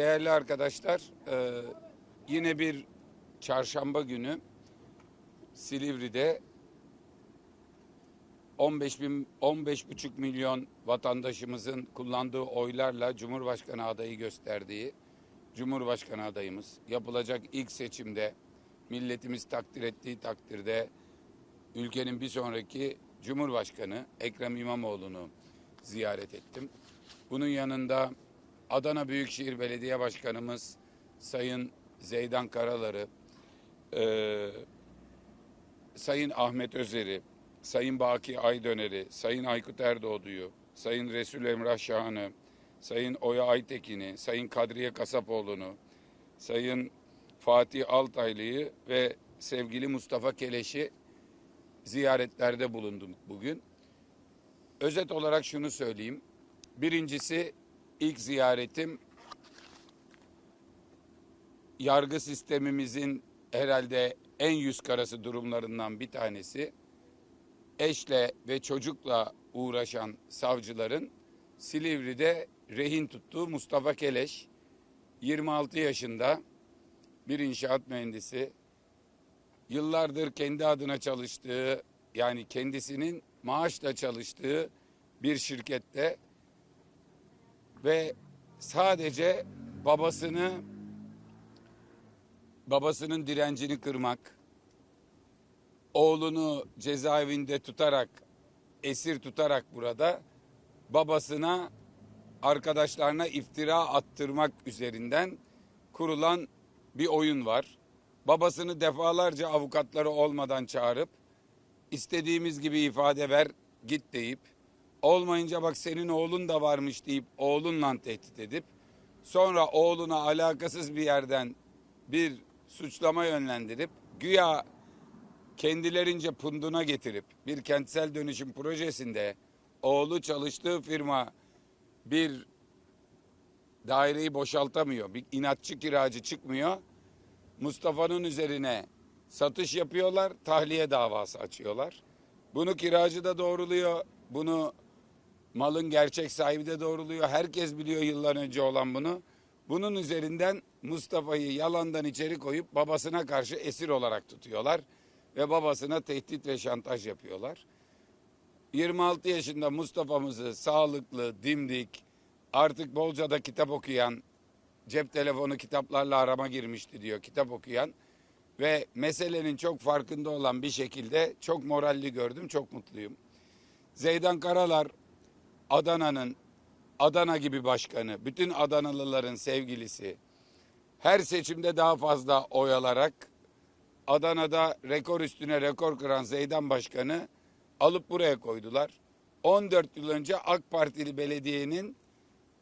Değerli arkadaşlar, e, yine bir çarşamba günü Silivri'de 15 bin, 15,5 milyon vatandaşımızın kullandığı oylarla Cumhurbaşkanı adayı gösterdiği Cumhurbaşkanı adayımız yapılacak ilk seçimde milletimiz takdir ettiği takdirde ülkenin bir sonraki Cumhurbaşkanı Ekrem İmamoğlu'nu ziyaret ettim. Bunun yanında Adana Büyükşehir Belediye Başkanımız Sayın Zeydan Karalar'ı, eee, Sayın Ahmet Özer'i, Sayın Baki Aydöner'i, Sayın Aykut Erdoğdu'yu, Sayın Resul Emrah Şahan'ı, Sayın Oya Aytekin'i, Sayın Kadriye Kasapoğlu'nu, Sayın Fatih Altaylı'yı ve sevgili Mustafa Keleş'i ziyaretlerde bulundum bugün. Özet olarak şunu söyleyeyim. Birincisi ilk ziyaretim yargı sistemimizin herhalde en yüz karası durumlarından bir tanesi. Eşle ve çocukla uğraşan savcıların Silivri'de rehin tuttuğu Mustafa Keleş 26 yaşında bir inşaat mühendisi. Yıllardır kendi adına çalıştığı yani kendisinin maaşla çalıştığı bir şirkette ve sadece babasını babasının direncini kırmak, oğlunu cezaevinde tutarak, esir tutarak burada babasına arkadaşlarına iftira attırmak üzerinden kurulan bir oyun var. Babasını defalarca avukatları olmadan çağırıp istediğimiz gibi ifade ver git deyip olmayınca bak senin oğlun da varmış deyip oğlunla tehdit edip sonra oğluna alakasız bir yerden bir suçlama yönlendirip güya kendilerince punduna getirip bir kentsel dönüşüm projesinde oğlu çalıştığı firma bir daireyi boşaltamıyor. Bir inatçı kiracı çıkmıyor. Mustafa'nın üzerine satış yapıyorlar, tahliye davası açıyorlar. Bunu kiracı da doğruluyor, bunu malın gerçek sahibi de doğruluyor. Herkes biliyor yıllar önce olan bunu. Bunun üzerinden Mustafa'yı yalandan içeri koyup babasına karşı esir olarak tutuyorlar ve babasına tehdit ve şantaj yapıyorlar. 26 yaşında Mustafa'mızı sağlıklı, dimdik, artık bolca da kitap okuyan, cep telefonu kitaplarla arama girmişti diyor kitap okuyan ve meselenin çok farkında olan bir şekilde çok moralli gördüm, çok mutluyum. Zeydan Karalar Adana'nın Adana gibi başkanı, bütün Adanalıların sevgilisi. Her seçimde daha fazla oy alarak Adana'da rekor üstüne rekor kıran Zeydan Başkanı alıp buraya koydular. 14 yıl önce AK Partili belediyenin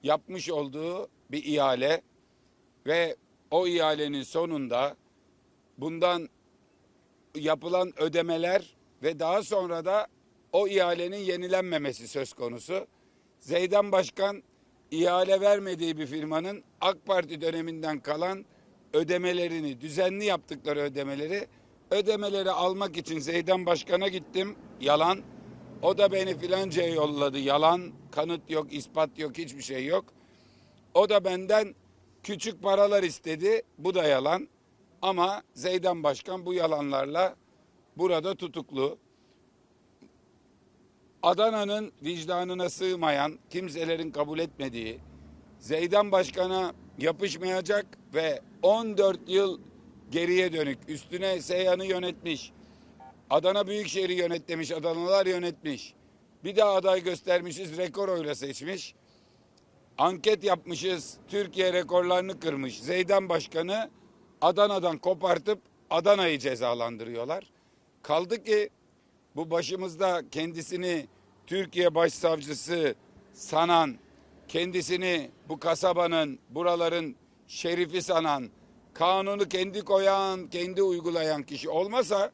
yapmış olduğu bir ihale ve o ihalenin sonunda bundan yapılan ödemeler ve daha sonra da o ihalenin yenilenmemesi söz konusu. Zeydan Başkan ihale vermediği bir firmanın AK Parti döneminden kalan ödemelerini, düzenli yaptıkları ödemeleri, ödemeleri almak için Zeydan Başkan'a gittim. Yalan. O da beni filancaya yolladı. Yalan. Kanıt yok, ispat yok, hiçbir şey yok. O da benden küçük paralar istedi. Bu da yalan. Ama Zeydan Başkan bu yalanlarla burada tutuklu. Adana'nın vicdanına sığmayan, kimselerin kabul etmediği, Zeydan Başkan'a yapışmayacak ve 14 yıl geriye dönük üstüne Seyhan'ı yönetmiş. Adana Büyükşehir'i yönet demiş, Adanalar yönetmiş. Bir daha aday göstermişiz, rekor oyla seçmiş. Anket yapmışız, Türkiye rekorlarını kırmış. Zeydan Başkan'ı Adana'dan kopartıp Adana'yı cezalandırıyorlar. Kaldı ki bu başımızda kendisini Türkiye Başsavcısı sanan, kendisini bu kasabanın, buraların şerifi sanan, kanunu kendi koyan, kendi uygulayan kişi olmasa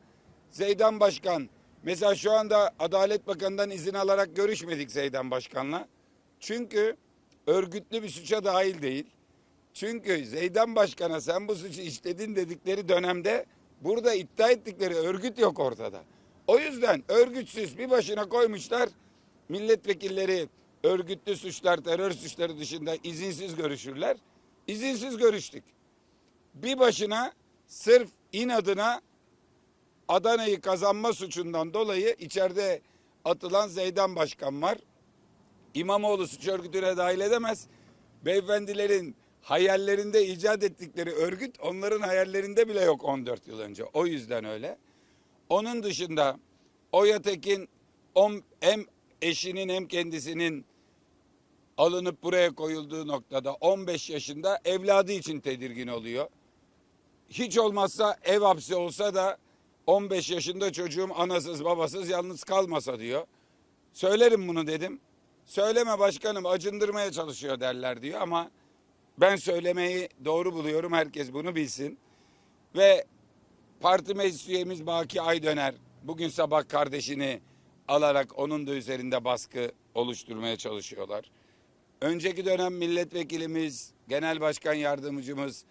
Zeydan Başkan, mesela şu anda Adalet Bakanı'ndan izin alarak görüşmedik Zeydan Başkan'la. Çünkü örgütlü bir suça dahil değil. Çünkü Zeydan Başkan'a sen bu suçu işledin dedikleri dönemde burada iddia ettikleri örgüt yok ortada. O yüzden örgütsüz bir başına koymuşlar. Milletvekilleri örgütlü suçlar, terör suçları dışında izinsiz görüşürler. İzinsiz görüştük. Bir başına sırf inadına Adana'yı kazanma suçundan dolayı içeride atılan Zeydan Başkan var. İmamoğlu suç örgütüne dahil edemez. Beyefendilerin hayallerinde icat ettikleri örgüt onların hayallerinde bile yok 14 yıl önce. O yüzden öyle. Onun dışında Oya Tekin hem eşinin hem kendisinin alınıp buraya koyulduğu noktada 15 yaşında evladı için tedirgin oluyor. Hiç olmazsa ev hapsi olsa da 15 yaşında çocuğum anasız babasız yalnız kalmasa diyor. Söylerim bunu dedim. Söyleme başkanım acındırmaya çalışıyor derler diyor ama ben söylemeyi doğru buluyorum herkes bunu bilsin. Ve parti meclis üyemiz Baki Aydöner bugün sabah kardeşini alarak onun da üzerinde baskı oluşturmaya çalışıyorlar. Önceki dönem milletvekilimiz, genel başkan yardımcımız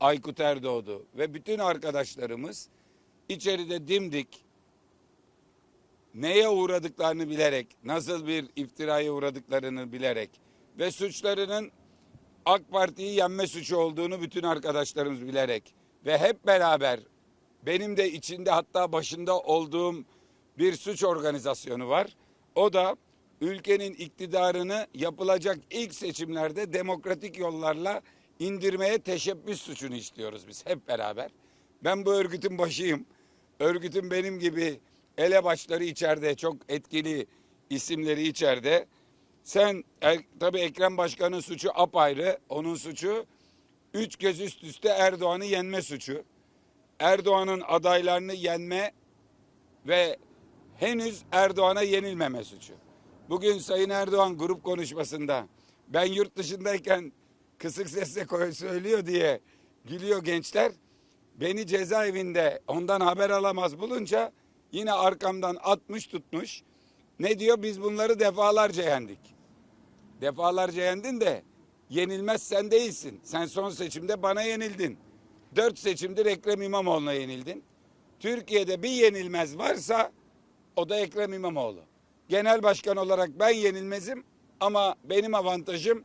Aykut Erdoğdu ve bütün arkadaşlarımız içeride dimdik neye uğradıklarını bilerek, nasıl bir iftiraya uğradıklarını bilerek ve suçlarının AK Parti'yi yenme suçu olduğunu bütün arkadaşlarımız bilerek ve hep beraber benim de içinde hatta başında olduğum bir suç organizasyonu var. O da ülkenin iktidarını yapılacak ilk seçimlerde demokratik yollarla indirmeye teşebbüs suçunu istiyoruz biz hep beraber. Ben bu örgütün başıyım. Örgütün benim gibi elebaşları içeride çok etkili isimleri içeride. Sen tabii Ekrem Başkan'ın suçu apayrı. Onun suçu üç kez üst üste Erdoğan'ı yenme suçu. Erdoğan'ın adaylarını yenme ve henüz Erdoğan'a yenilmeme suçu. Bugün Sayın Erdoğan grup konuşmasında ben yurt dışındayken kısık sesle koy- söylüyor diye gülüyor gençler. Beni cezaevinde ondan haber alamaz bulunca yine arkamdan atmış tutmuş. Ne diyor? Biz bunları defalarca yendik. Defalarca yendin de yenilmez sen değilsin. Sen son seçimde bana yenildin. Dört seçimdir Ekrem İmamoğlu'na yenildin. Türkiye'de bir yenilmez varsa o da Ekrem İmamoğlu. Genel başkan olarak ben yenilmezim ama benim avantajım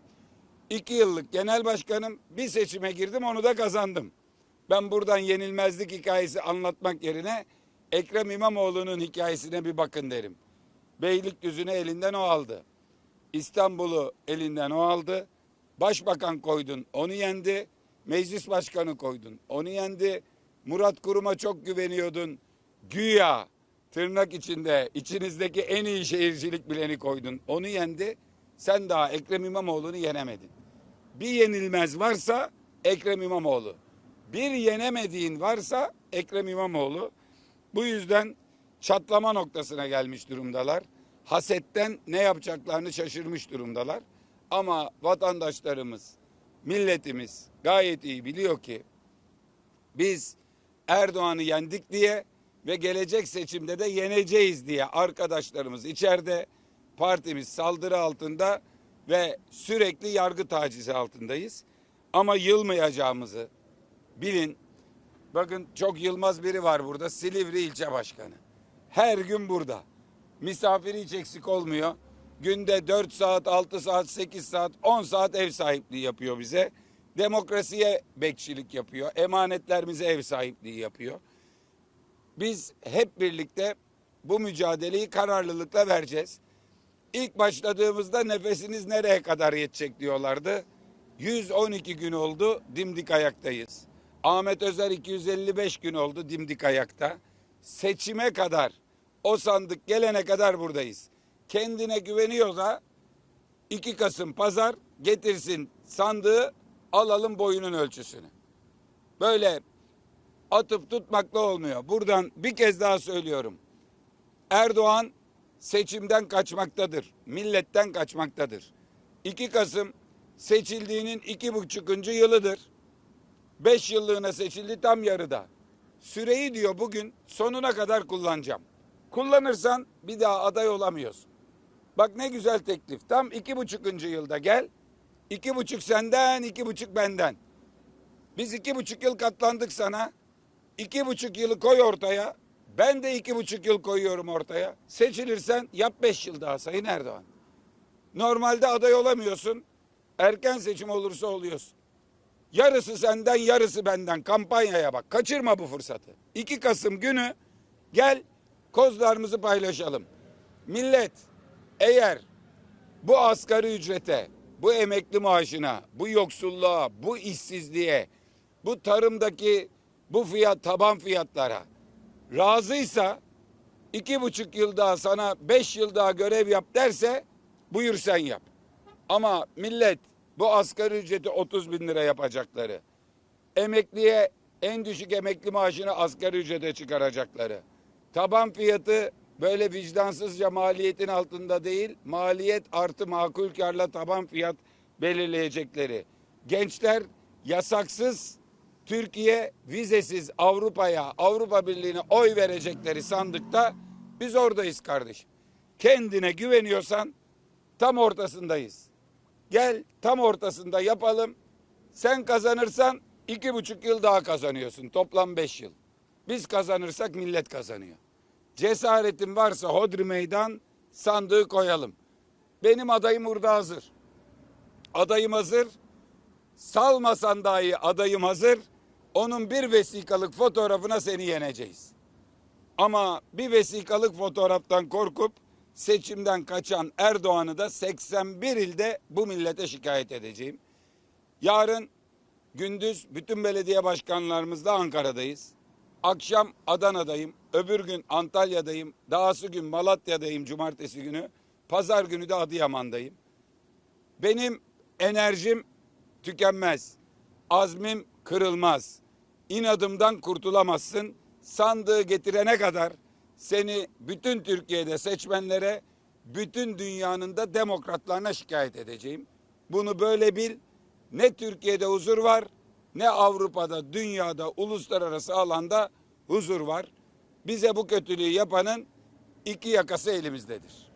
iki yıllık genel başkanım bir seçime girdim onu da kazandım. Ben buradan yenilmezlik hikayesi anlatmak yerine Ekrem İmamoğlu'nun hikayesine bir bakın derim. Beylikdüzü'nü elinden o aldı. İstanbul'u elinden o aldı. Başbakan koydun, onu yendi. Meclis başkanı koydun, onu yendi. Murat Kurum'a çok güveniyordun. Güya tırnak içinde içinizdeki en iyi şehircilik bileni koydun, onu yendi. Sen daha Ekrem İmamoğlu'nu yenemedin. Bir yenilmez varsa Ekrem İmamoğlu. Bir yenemediğin varsa Ekrem İmamoğlu. Bu yüzden çatlama noktasına gelmiş durumdalar. Hasetten ne yapacaklarını şaşırmış durumdalar. Ama vatandaşlarımız, milletimiz gayet iyi biliyor ki biz Erdoğan'ı yendik diye ve gelecek seçimde de yeneceğiz diye arkadaşlarımız içeride partimiz saldırı altında ve sürekli yargı tacizi altındayız. Ama yılmayacağımızı bilin. Bakın çok yılmaz biri var burada. Silivri ilçe başkanı. Her gün burada. Misafiri hiç eksik olmuyor. Günde 4 saat, 6 saat, 8 saat, 10 saat ev sahipliği yapıyor bize. Demokrasiye bekçilik yapıyor. Emanetlerimize ev sahipliği yapıyor. Biz hep birlikte bu mücadeleyi kararlılıkla vereceğiz. İlk başladığımızda nefesiniz nereye kadar yetecek diyorlardı. 112 gün oldu dimdik ayaktayız. Ahmet Özer 255 gün oldu dimdik ayakta. Seçime kadar o sandık gelene kadar buradayız. Kendine güveniyorsa 2 Kasım pazar getirsin sandığı alalım boyunun ölçüsünü. Böyle atıp tutmakla olmuyor. Buradan bir kez daha söylüyorum. Erdoğan seçimden kaçmaktadır. Milletten kaçmaktadır. 2 Kasım seçildiğinin iki buçukuncu yılıdır. Beş yıllığına seçildi tam yarıda. Süreyi diyor bugün sonuna kadar kullanacağım. Kullanırsan bir daha aday olamıyorsun. Bak ne güzel teklif. Tam iki buçukuncu yılda gel. İki buçuk senden, iki buçuk benden. Biz iki buçuk yıl katlandık sana. İki buçuk yılı koy ortaya. Ben de iki buçuk yıl koyuyorum ortaya. Seçilirsen yap beş yıl daha Sayın Erdoğan. Normalde aday olamıyorsun. Erken seçim olursa oluyorsun. Yarısı senden yarısı benden kampanyaya bak. Kaçırma bu fırsatı. 2 Kasım günü gel kozlarımızı paylaşalım. Millet eğer bu asgari ücrete, bu emekli maaşına, bu yoksulluğa, bu işsizliğe, bu tarımdaki bu fiyat taban fiyatlara razıysa iki buçuk yıl daha sana beş yıl daha görev yap derse buyur sen yap. Ama millet bu asgari ücreti 30 bin lira yapacakları, emekliye en düşük emekli maaşını asgari ücrete çıkaracakları, taban fiyatı böyle vicdansızca maliyetin altında değil, maliyet artı makul karla taban fiyat belirleyecekleri. Gençler yasaksız Türkiye vizesiz Avrupa'ya, Avrupa Birliği'ne oy verecekleri sandıkta biz oradayız kardeşim. Kendine güveniyorsan tam ortasındayız. Gel tam ortasında yapalım. Sen kazanırsan iki buçuk yıl daha kazanıyorsun. Toplam beş yıl. Biz kazanırsak millet kazanıyor. Cesaretin varsa hodri meydan sandığı koyalım. Benim adayım burada hazır. Adayım hazır. Salmasan dahi adayım hazır. Onun bir vesikalık fotoğrafına seni yeneceğiz. Ama bir vesikalık fotoğraftan korkup seçimden kaçan Erdoğan'ı da 81 ilde bu millete şikayet edeceğim. Yarın gündüz bütün belediye başkanlarımızla Ankara'dayız. Akşam Adana'dayım. Öbür gün Antalya'dayım. Dahası gün Malatya'dayım cumartesi günü. Pazar günü de Adıyaman'dayım. Benim enerjim tükenmez. Azmim kırılmaz. İnadımdan kurtulamazsın. Sandığı getirene kadar seni bütün Türkiye'de seçmenlere, bütün dünyanın da demokratlarına şikayet edeceğim. Bunu böyle bil. Ne Türkiye'de huzur var, ne Avrupa'da, dünyada, uluslararası alanda huzur var. Bize bu kötülüğü yapanın iki yakası elimizdedir.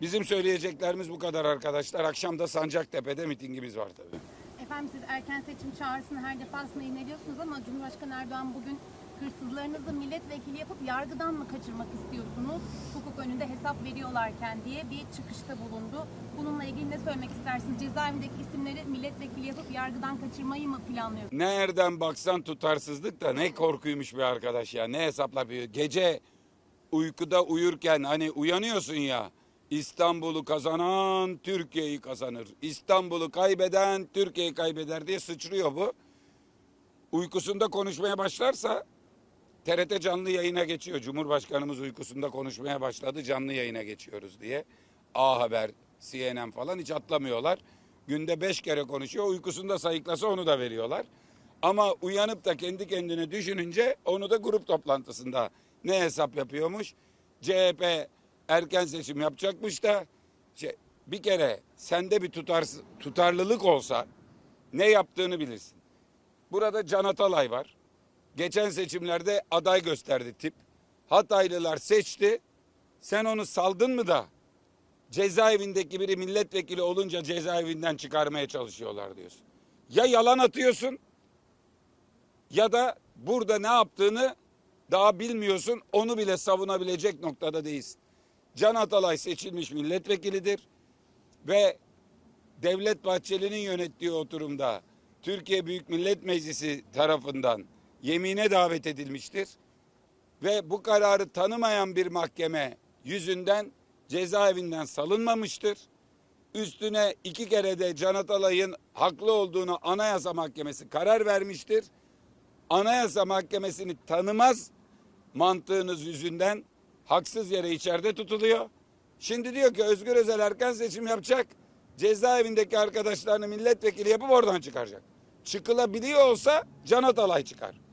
Bizim söyleyeceklerimiz bu kadar arkadaşlar. Akşam da Sancaktepe'de mitingimiz var tabii. Efendim siz erken seçim çağrısını her defasında yineliyorsunuz ama Cumhurbaşkanı Erdoğan bugün hırsızlarınızı milletvekili yapıp yargıdan mı kaçırmak istiyorsunuz? Hukuk önünde hesap veriyorlarken diye bir çıkışta bulundu. Bununla ilgili ne söylemek istersiniz? Cezaevindeki isimleri milletvekili yapıp yargıdan kaçırmayı mı planlıyorsunuz? Nereden baksan tutarsızlık da ne korkuymuş bir arkadaş ya. Ne hesapla yapıyor. Gece uykuda uyurken hani uyanıyorsun ya. İstanbul'u kazanan Türkiye'yi kazanır. İstanbul'u kaybeden Türkiye'yi kaybeder diye sıçrıyor bu. Uykusunda konuşmaya başlarsa TRT canlı yayına geçiyor. Cumhurbaşkanımız uykusunda konuşmaya başladı canlı yayına geçiyoruz diye. A Haber, CNN falan hiç atlamıyorlar. Günde beş kere konuşuyor. Uykusunda sayıklasa onu da veriyorlar. Ama uyanıp da kendi kendine düşününce onu da grup toplantısında ne hesap yapıyormuş? CHP erken seçim yapacakmış da şey, bir kere sende bir tutarsız, tutarlılık olsa ne yaptığını bilirsin. Burada Can Atalay var. Geçen seçimlerde aday gösterdi tip. Hataylılar seçti. Sen onu saldın mı da cezaevindeki biri milletvekili olunca cezaevinden çıkarmaya çalışıyorlar diyorsun. Ya yalan atıyorsun ya da burada ne yaptığını daha bilmiyorsun. Onu bile savunabilecek noktada değilsin. Can Atalay seçilmiş milletvekilidir ve Devlet Bahçeli'nin yönettiği oturumda Türkiye Büyük Millet Meclisi tarafından yemine davet edilmiştir. Ve bu kararı tanımayan bir mahkeme yüzünden cezaevinden salınmamıştır. Üstüne iki kere de Can Atalay'ın haklı olduğunu Anayasa Mahkemesi karar vermiştir. Anayasa Mahkemesi'ni tanımaz mantığınız yüzünden haksız yere içeride tutuluyor. Şimdi diyor ki Özgür Özel erken seçim yapacak. Cezaevindeki arkadaşlarını milletvekili yapıp oradan çıkaracak. Çıkılabiliyor olsa Can Atalay çıkar.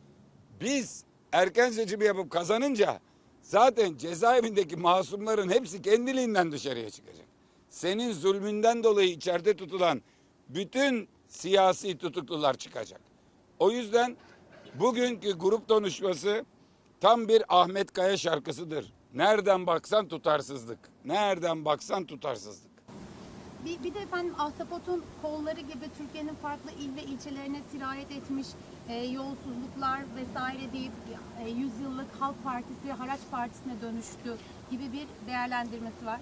Biz erken seçimi yapıp kazanınca zaten cezaevindeki masumların hepsi kendiliğinden dışarıya çıkacak. Senin zulmünden dolayı içeride tutulan bütün siyasi tutuklular çıkacak. O yüzden bugünkü grup konuşması tam bir Ahmet Kaya şarkısıdır. Nereden baksan tutarsızlık. Nereden baksan tutarsızlık. Bir, bir de efendim Ahtapot'un kolları gibi Türkiye'nin farklı il ve ilçelerine sirayet etmiş e, yolsuzluklar vesaire deyip e, 100 yıllık Halk Partisi Haraç Partisi'ne dönüştü gibi bir değerlendirmesi var.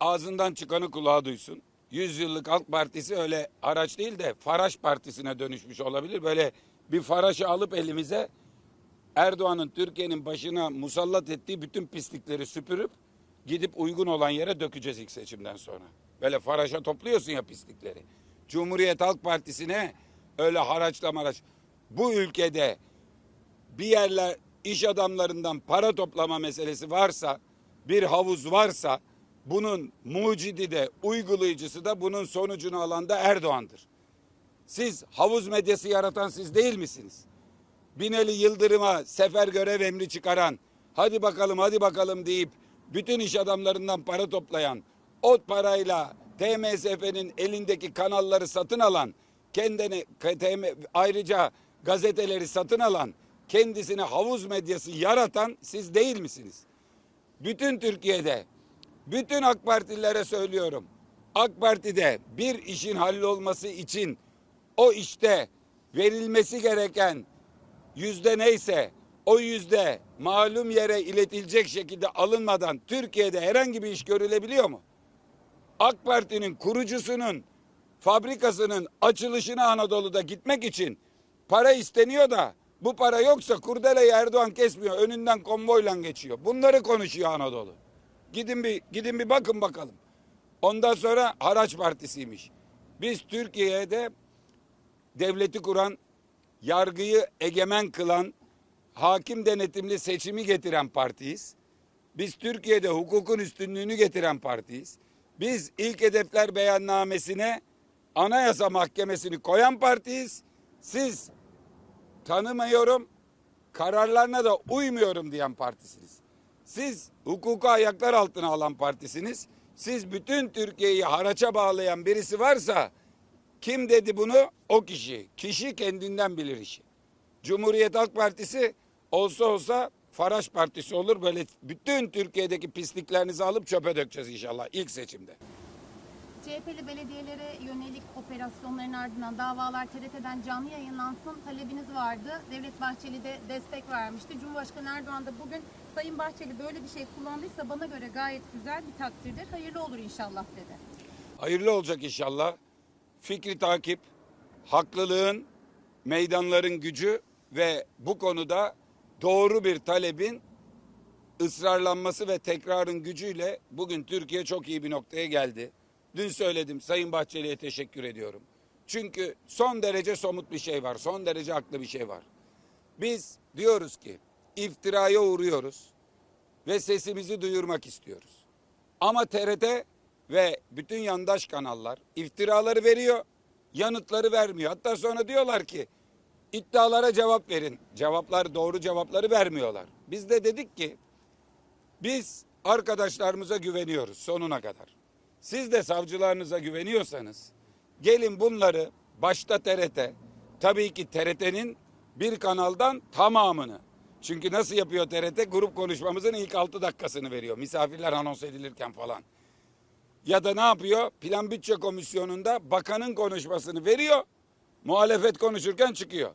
Ağzından çıkanı kulağa duysun. Yüzyıllık Halk Partisi öyle araç değil de Faraş Partisi'ne dönüşmüş olabilir. Böyle bir Faraş'ı alıp elimize Erdoğan'ın Türkiye'nin başına musallat ettiği bütün pislikleri süpürüp gidip uygun olan yere dökeceğiz ilk seçimden sonra. Böyle Faraş'a topluyorsun ya pislikleri. Cumhuriyet Halk Partisi'ne öyle haraçla maraç. Bu ülkede bir yerler iş adamlarından para toplama meselesi varsa, bir havuz varsa bunun mucidi de uygulayıcısı da bunun sonucunu alan da Erdoğan'dır. Siz havuz medyası yaratan siz değil misiniz? Binali Yıldırım'a sefer görev emri çıkaran, hadi bakalım hadi bakalım deyip bütün iş adamlarından para toplayan, o parayla TMSF'nin elindeki kanalları satın alan, kendine TM ayrıca gazeteleri satın alan, kendisine havuz medyası yaratan siz değil misiniz? Bütün Türkiye'de, bütün AK Partililere söylüyorum. AK Parti'de bir işin hallolması için o işte verilmesi gereken yüzde neyse o yüzde malum yere iletilecek şekilde alınmadan Türkiye'de herhangi bir iş görülebiliyor mu? AK Parti'nin kurucusunun fabrikasının açılışına Anadolu'da gitmek için para isteniyor da bu para yoksa kurdeleyi Erdoğan kesmiyor. Önünden konvoyla geçiyor. Bunları konuşuyor Anadolu. Gidin bir gidin bir bakın bakalım. Ondan sonra Haraç Partisi'ymiş. Biz Türkiye'de devleti kuran, yargıyı egemen kılan, hakim denetimli seçimi getiren partiyiz. Biz Türkiye'de hukukun üstünlüğünü getiren partiyiz. Biz ilk hedefler beyannamesine Anayasa Mahkemesi'ni koyan partiyiz. Siz tanımıyorum, kararlarına da uymuyorum diyen partisiniz. Siz hukuku ayaklar altına alan partisiniz. Siz bütün Türkiye'yi haraça bağlayan birisi varsa kim dedi bunu? O kişi. Kişi kendinden bilir işi. Cumhuriyet Halk Partisi olsa olsa Faraş Partisi olur. Böyle bütün Türkiye'deki pisliklerinizi alıp çöpe dökeceğiz inşallah ilk seçimde. CHP'li belediyelere yönelik operasyonların ardından davalar TRT'den canlı yayınlansın talebiniz vardı. Devlet Bahçeli de destek vermişti. Cumhurbaşkanı Erdoğan da bugün Sayın Bahçeli böyle bir şey kullandıysa bana göre gayet güzel bir takdirdir. Hayırlı olur inşallah dedi. Hayırlı olacak inşallah. Fikri takip, haklılığın, meydanların gücü ve bu konuda doğru bir talebin ısrarlanması ve tekrarın gücüyle bugün Türkiye çok iyi bir noktaya geldi. Dün söyledim Sayın Bahçeli'ye teşekkür ediyorum. Çünkü son derece somut bir şey var. Son derece haklı bir şey var. Biz diyoruz ki iftiraya uğruyoruz ve sesimizi duyurmak istiyoruz. Ama TRT ve bütün yandaş kanallar iftiraları veriyor, yanıtları vermiyor. Hatta sonra diyorlar ki iddialara cevap verin. Cevaplar doğru cevapları vermiyorlar. Biz de dedik ki biz arkadaşlarımıza güveniyoruz sonuna kadar. Siz de savcılarınıza güveniyorsanız gelin bunları başta TRT, tabii ki TRT'nin bir kanaldan tamamını. Çünkü nasıl yapıyor TRT? Grup konuşmamızın ilk 6 dakikasını veriyor. Misafirler anons edilirken falan. Ya da ne yapıyor? Plan Bütçe Komisyonu'nda bakanın konuşmasını veriyor. Muhalefet konuşurken çıkıyor.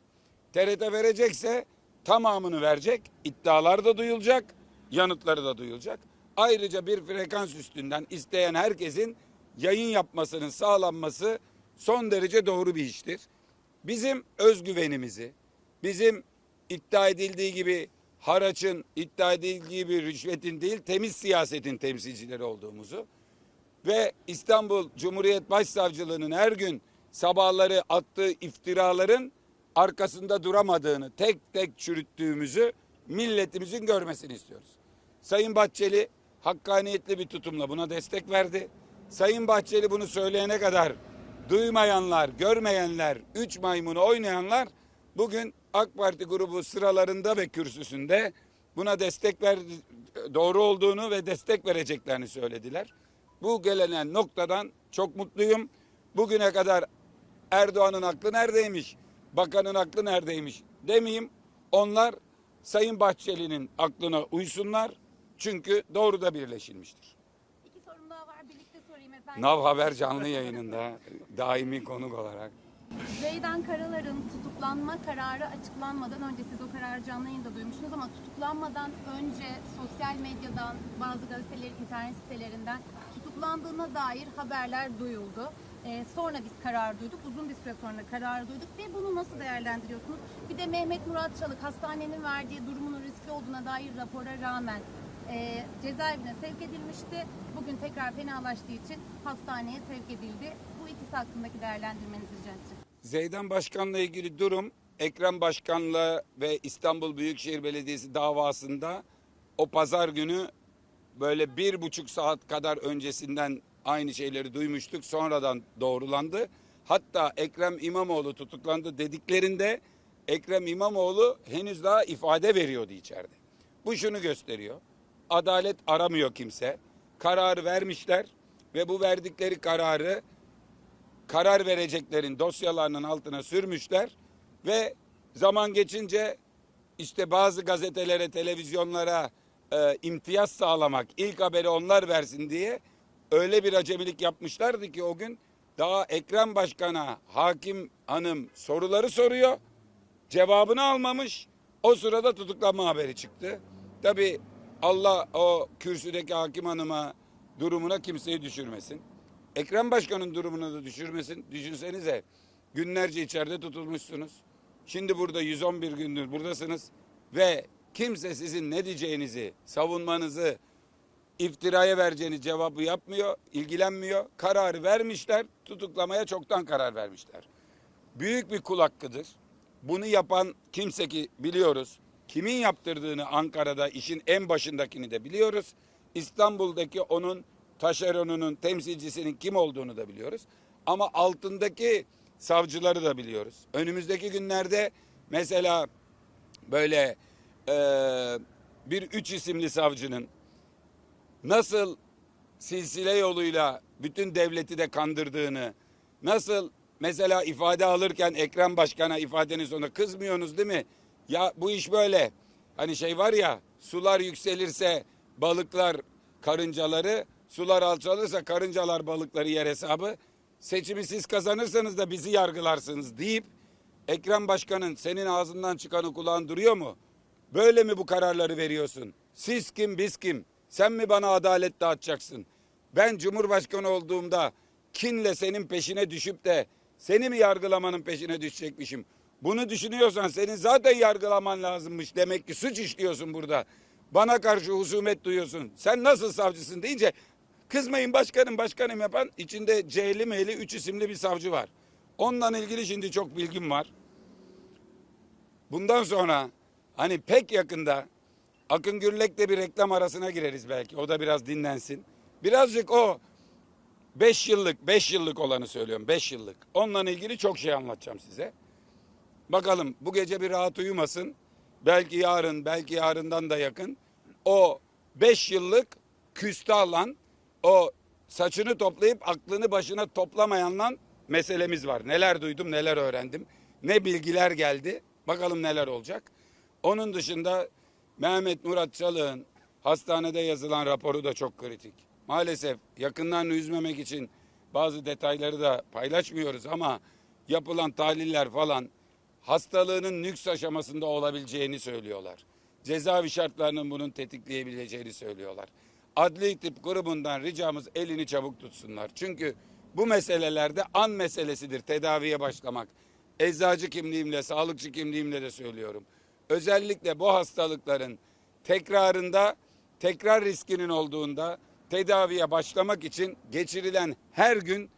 TRT verecekse tamamını verecek. iddialar da duyulacak. Yanıtları da duyulacak. Ayrıca bir frekans üstünden isteyen herkesin yayın yapmasının sağlanması son derece doğru bir iştir. Bizim özgüvenimizi, bizim iddia edildiği gibi haraçın, iddia edildiği gibi rüşvetin değil temiz siyasetin temsilcileri olduğumuzu ve İstanbul Cumhuriyet Başsavcılığı'nın her gün sabahları attığı iftiraların arkasında duramadığını tek tek çürüttüğümüzü milletimizin görmesini istiyoruz. Sayın Bahçeli hakkaniyetli bir tutumla buna destek verdi. Sayın Bahçeli bunu söyleyene kadar duymayanlar, görmeyenler, üç maymunu oynayanlar bugün AK Parti grubu sıralarında ve kürsüsünde buna destek ver doğru olduğunu ve destek vereceklerini söylediler. Bu gelenen noktadan çok mutluyum. Bugüne kadar Erdoğan'ın aklı neredeymiş, bakanın aklı neredeymiş demeyeyim. Onlar Sayın Bahçeli'nin aklına uysunlar. Çünkü doğru da birleşilmiştir. İki sorum daha var birlikte sorayım efendim. Nav Haber canlı yayınında daimi konuk olarak. Zeydan Karalar'ın tutuklanma kararı açıklanmadan önce siz o kararı canlı yayında duymuşsunuz ama tutuklanmadan önce sosyal medyadan bazı gazeteleri internet sitelerinden tutuk tutuklandığına dair haberler duyuldu. Ee, sonra biz karar duyduk. Uzun bir süre sonra karar duyduk ve bunu nasıl değerlendiriyorsunuz? Bir de Mehmet Murat Çalık hastanenin verdiği durumunun riskli olduğuna dair rapora rağmen e, cezaevine sevk edilmişti. Bugün tekrar fenalaştığı için hastaneye sevk edildi. Bu ikisi hakkındaki değerlendirmenizi rica edeceğim. Zeydan Başkan'la ilgili durum Ekrem Başkan'la ve İstanbul Büyükşehir Belediyesi davasında o pazar günü böyle bir buçuk saat kadar öncesinden aynı şeyleri duymuştuk. Sonradan doğrulandı. Hatta Ekrem İmamoğlu tutuklandı dediklerinde Ekrem İmamoğlu henüz daha ifade veriyordu içeride. Bu şunu gösteriyor. Adalet aramıyor kimse. Kararı vermişler ve bu verdikleri kararı karar vereceklerin dosyalarının altına sürmüşler ve zaman geçince işte bazı gazetelere, televizyonlara e, imtiyaz sağlamak, ilk haberi onlar versin diye öyle bir acemilik yapmışlardı ki o gün daha Ekrem Başkan'a hakim hanım soruları soruyor, cevabını almamış. O sırada tutuklanma haberi çıktı. Tabi Allah o kürsüdeki hakim hanıma durumuna kimseyi düşürmesin. Ekrem Başkan'ın durumunu da düşürmesin. Düşünsenize günlerce içeride tutulmuşsunuz. Şimdi burada 111 gündür buradasınız ve kimse sizin ne diyeceğinizi, savunmanızı, iftiraya vereceğiniz cevabı yapmıyor, ilgilenmiyor. Kararı vermişler, tutuklamaya çoktan karar vermişler. Büyük bir kul hakkıdır. Bunu yapan kimse ki biliyoruz. Kimin yaptırdığını Ankara'da işin en başındakini de biliyoruz. İstanbul'daki onun taşeronunun temsilcisinin kim olduğunu da biliyoruz. Ama altındaki savcıları da biliyoruz. Önümüzdeki günlerde mesela böyle e, bir üç isimli savcının nasıl silsile yoluyla bütün devleti de kandırdığını, nasıl mesela ifade alırken Ekrem Başkan'a ifadenin sonunda kızmıyorsunuz değil mi? Ya bu iş böyle. Hani şey var ya sular yükselirse balıklar karıncaları, sular alçalırsa karıncalar balıkları yer hesabı. Seçimi siz kazanırsanız da bizi yargılarsınız deyip Ekrem Başkan'ın senin ağzından çıkanı kulağın duruyor mu? Böyle mi bu kararları veriyorsun? Siz kim biz kim? Sen mi bana adalet dağıtacaksın? Ben Cumhurbaşkanı olduğumda kinle senin peşine düşüp de seni mi yargılamanın peşine düşecekmişim? Bunu düşünüyorsan senin zaten yargılaman lazımmış. Demek ki suç işliyorsun burada. Bana karşı husumet duyuyorsun. Sen nasıl savcısın deyince kızmayın başkanım başkanım yapan içinde C'li M'li üç isimli bir savcı var. Onunla ilgili şimdi çok bilgim var. Bundan sonra hani pek yakında Akın Gürlek'le bir reklam arasına gireriz belki. O da biraz dinlensin. Birazcık o 5 yıllık, 5 yıllık olanı söylüyorum. 5 yıllık. Onunla ilgili çok şey anlatacağım size. Bakalım bu gece bir rahat uyumasın. Belki yarın, belki yarından da yakın. O 5 yıllık küstahlan, o saçını toplayıp aklını başına toplamayanla meselemiz var. Neler duydum, neler öğrendim. Ne bilgiler geldi. Bakalım neler olacak. Onun dışında Mehmet Murat Çalık'ın hastanede yazılan raporu da çok kritik. Maalesef yakınlarını üzmemek için bazı detayları da paylaşmıyoruz ama yapılan tahliller falan hastalığının nüks aşamasında olabileceğini söylüyorlar. Cezaevi şartlarının bunun tetikleyebileceğini söylüyorlar. Adli tıp grubundan ricamız elini çabuk tutsunlar. Çünkü bu meselelerde an meselesidir tedaviye başlamak. Eczacı kimliğimle, sağlıkçı kimliğimle de söylüyorum. Özellikle bu hastalıkların tekrarında, tekrar riskinin olduğunda tedaviye başlamak için geçirilen her gün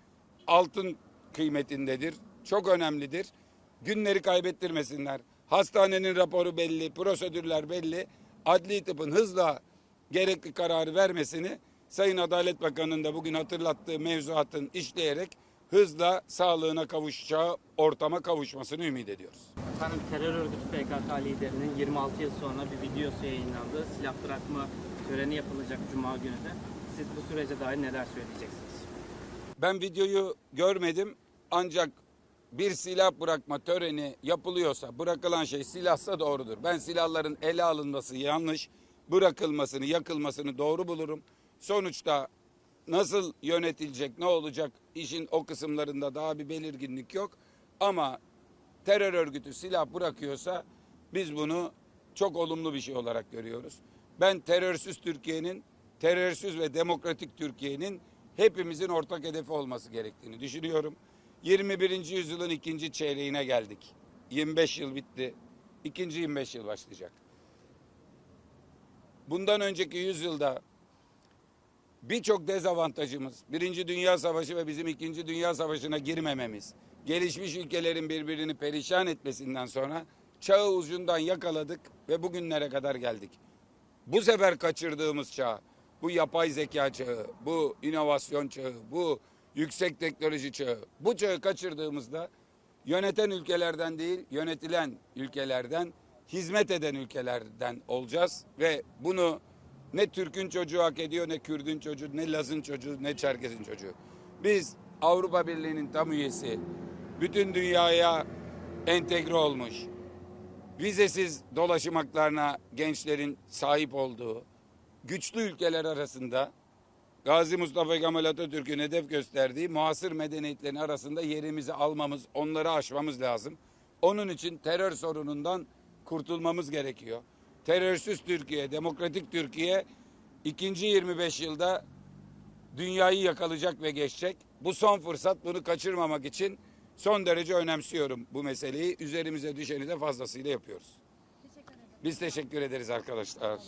altın kıymetindedir. Çok önemlidir. Günleri kaybettirmesinler. Hastanenin raporu belli, prosedürler belli. Adli tıpın hızla gerekli kararı vermesini Sayın Adalet Bakanı'nın da bugün hatırlattığı mevzuatın işleyerek hızla sağlığına kavuşacağı ortama kavuşmasını ümit ediyoruz. Efendim terör örgütü PKK liderinin 26 yıl sonra bir videosu yayınlandı. Silah bırakma töreni yapılacak Cuma günü de. Siz bu sürece dair neler söyleyeceksiniz? Ben videoyu görmedim ancak bir silah bırakma töreni yapılıyorsa bırakılan şey silahsa doğrudur. Ben silahların ele alınması yanlış, bırakılmasını, yakılmasını doğru bulurum. Sonuçta nasıl yönetilecek, ne olacak işin o kısımlarında daha bir belirginlik yok. Ama terör örgütü silah bırakıyorsa biz bunu çok olumlu bir şey olarak görüyoruz. Ben terörsüz Türkiye'nin, terörsüz ve demokratik Türkiye'nin hepimizin ortak hedefi olması gerektiğini düşünüyorum. 21. yüzyılın ikinci çeyreğine geldik. 25 yıl bitti. İkinci 25 yıl başlayacak. Bundan önceki yüzyılda birçok dezavantajımız, Birinci Dünya Savaşı ve bizim İkinci Dünya Savaşı'na girmememiz, gelişmiş ülkelerin birbirini perişan etmesinden sonra çağı ucundan yakaladık ve bugünlere kadar geldik. Bu sefer kaçırdığımız çağ, bu yapay zeka çağı, bu inovasyon çağı, bu yüksek teknoloji çağı, bu çağı kaçırdığımızda yöneten ülkelerden değil, yönetilen ülkelerden, hizmet eden ülkelerden olacağız ve bunu ne Türk'ün çocuğu hak ediyor, ne Kürd'ün çocuğu, ne Laz'ın çocuğu, ne Çerkez'in çocuğu. Biz Avrupa Birliği'nin tam üyesi, bütün dünyaya entegre olmuş, vizesiz dolaşım haklarına gençlerin sahip olduğu güçlü ülkeler arasında Gazi Mustafa Kemal Atatürk'ün hedef gösterdiği muasır medeniyetlerin arasında yerimizi almamız, onları aşmamız lazım. Onun için terör sorunundan kurtulmamız gerekiyor. Terörsüz Türkiye, demokratik Türkiye ikinci 25 yılda dünyayı yakalayacak ve geçecek. Bu son fırsat bunu kaçırmamak için son derece önemsiyorum bu meseleyi. Üzerimize düşeni de fazlasıyla yapıyoruz. Teşekkür. Biz teşekkür ederiz arkadaşlar.